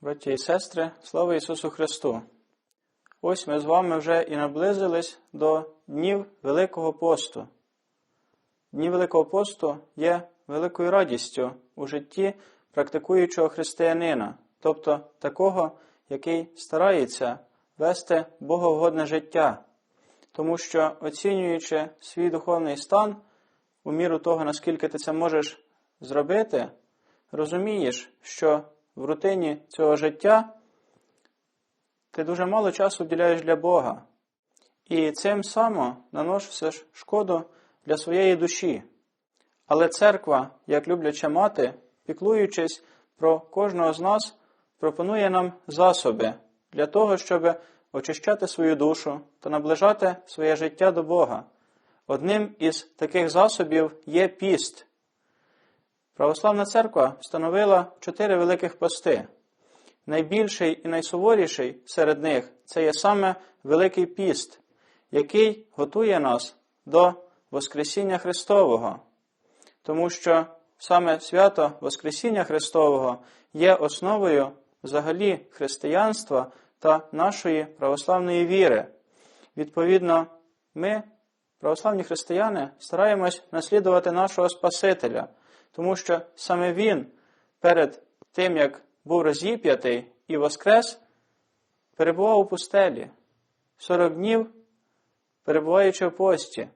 Браті і сестри, слава Ісусу Христу! Ось ми з вами вже і наблизились до днів Великого посту. Дні Великого посту є великою радістю у житті практикуючого християнина, тобто такого, який старається вести боговгодне життя, тому що, оцінюючи свій духовний стан, у міру того, наскільки ти це можеш зробити, розумієш, що в рутині цього життя ти дуже мало часу вділяєш для Бога. І цим само наносиш шкоду для своєї душі. Але церква, як любляча мати, піклуючись про кожного з нас, пропонує нам засоби для того, щоб очищати свою душу та наближати своє життя до Бога. Одним із таких засобів є піст. Православна церква встановила чотири великих пости. Найбільший і найсуворіший серед них це є саме Великий піст, який готує нас до Воскресіння Христового, тому що саме свято Воскресіння Христового є основою взагалі християнства та нашої православної віри. Відповідно, ми, православні християни, стараємось наслідувати нашого Спасителя тому що саме він перед тим, як був розіп'ятий і воскрес, перебував у пустелі 40 днів, перебуваючи в пості.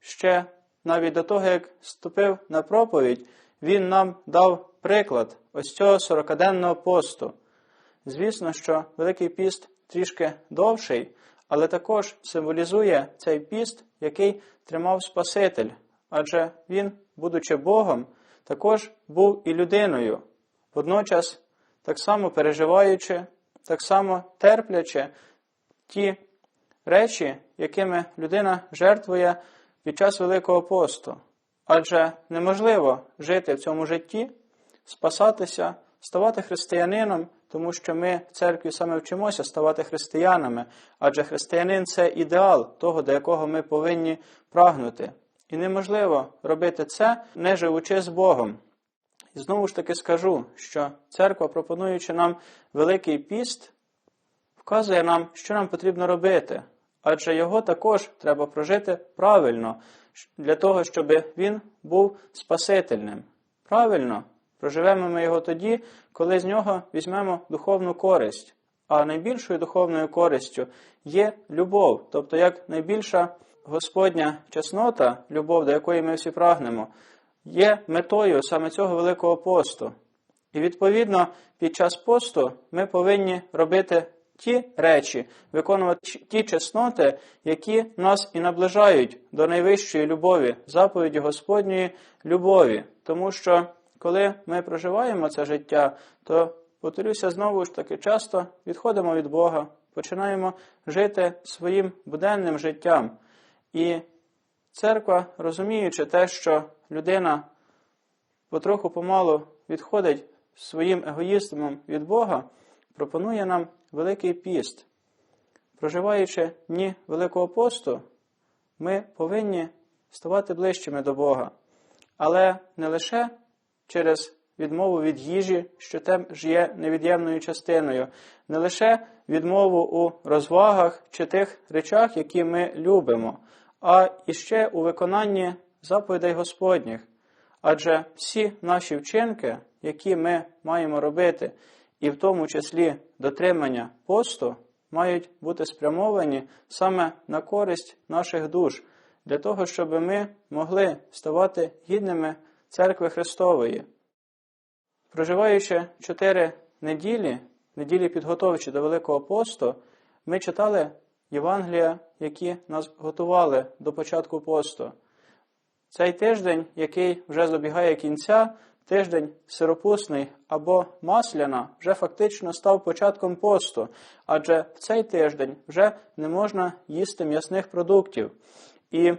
Ще навіть до того, як ступив на проповідь, він нам дав приклад ось цього сорокаденного посту. Звісно, що Великий піст трішки довший, але також символізує цей піст, який тримав Спаситель, адже він, будучи Богом, також був і людиною, водночас так само переживаючи, так само терплячи ті речі, якими людина жертвує під час Великого посту. Адже неможливо жити в цьому житті, спасатися, ставати християнином, тому що ми в церкві саме вчимося ставати християнами, адже християнин це ідеал того, до якого ми повинні прагнути. І неможливо робити це, не живучи з Богом. І знову ж таки скажу, що церква, пропонуючи нам Великий піст, вказує нам, що нам потрібно робити, адже його також треба прожити правильно, для того, щоб він був спасительним. Правильно, проживемо ми його тоді, коли з нього візьмемо духовну користь. А найбільшою духовною користю є любов, тобто як найбільша Господня чеснота, любов, до якої ми всі прагнемо, є метою саме цього Великого посту. І, відповідно, під час посту ми повинні робити ті речі, виконувати ті чесноти, які нас і наближають до найвищої любові, заповіді Господньої любові. Тому що, коли ми проживаємо це життя, то, повторюся, знову ж таки, часто відходимо від Бога, починаємо жити своїм буденним життям. І церква, розуміючи те, що людина потроху помалу відходить своїм егоїстом від Бога, пропонує нам Великий піст. Проживаючи дні Великого посту, ми повинні ставати ближчими до Бога, але не лише через відмову від їжі, що теж є невід'ємною частиною, не лише відмову у розвагах чи тих речах, які ми любимо, а іще у виконанні заповідей Господніх. Адже всі наші вчинки, які ми маємо робити, і в тому числі дотримання посту, мають бути спрямовані саме на користь наших душ, для того, щоб ми могли ставати гідними церкви Христової. Проживаючи чотири неділі, неділі підготовчі до Великого посту, ми читали Євангелія, які нас готували до початку посту. Цей тиждень, який вже забігає кінця, тиждень сиропусний або масляна, вже фактично став початком посту, адже в цей тиждень вже не можна їсти м'ясних продуктів. І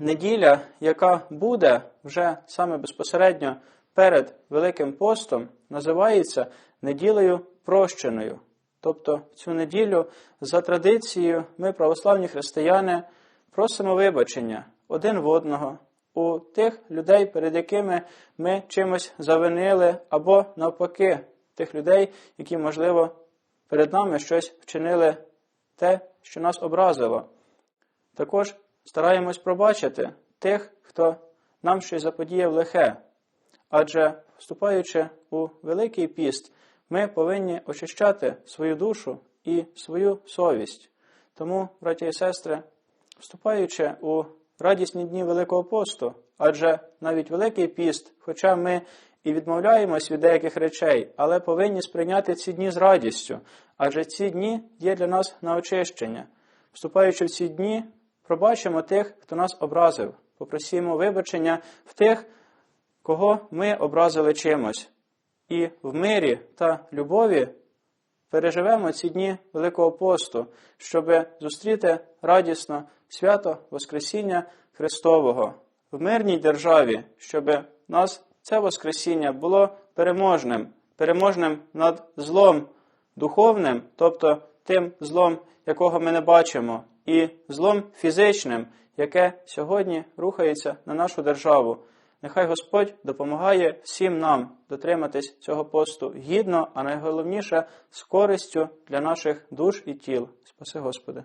неділя, яка буде вже саме безпосередньо перед Великим постом, називається неділею прощеною. Тобто цю неділю за традицією ми, православні християни, просимо вибачення один в одного у тих людей, перед якими ми чимось завинили, або навпаки, тих людей, які, можливо, перед нами щось вчинили те, що нас образило. Також стараємось пробачити тих, хто нам щось заподіяв лихе. Адже, вступаючи у Великий піст, ми повинні очищати свою душу і свою совість. Тому, браті і сестри, вступаючи у радісні дні Великого посту, адже навіть Великий піст, хоча ми і відмовляємось від деяких речей, але повинні сприйняти ці дні з радістю, адже ці дні є для нас на очищення. Вступаючи в ці дні, пробачимо тих, хто нас образив, попросімо вибачення в тих, кого ми образили чимось, і в мирі та любові переживемо ці дні Великого посту, щоб зустріти радісно свято Воскресіння Христового в мирній державі, щоб нас це Воскресіння було переможним, переможним над злом духовним, тобто тим злом, якого ми не бачимо, і злом фізичним, яке сьогодні рухається на нашу державу. Нехай Господь допомагає всім нам дотриматись цього посту гідно, а найголовніше з користю для наших душ і тіл. Спаси Господи.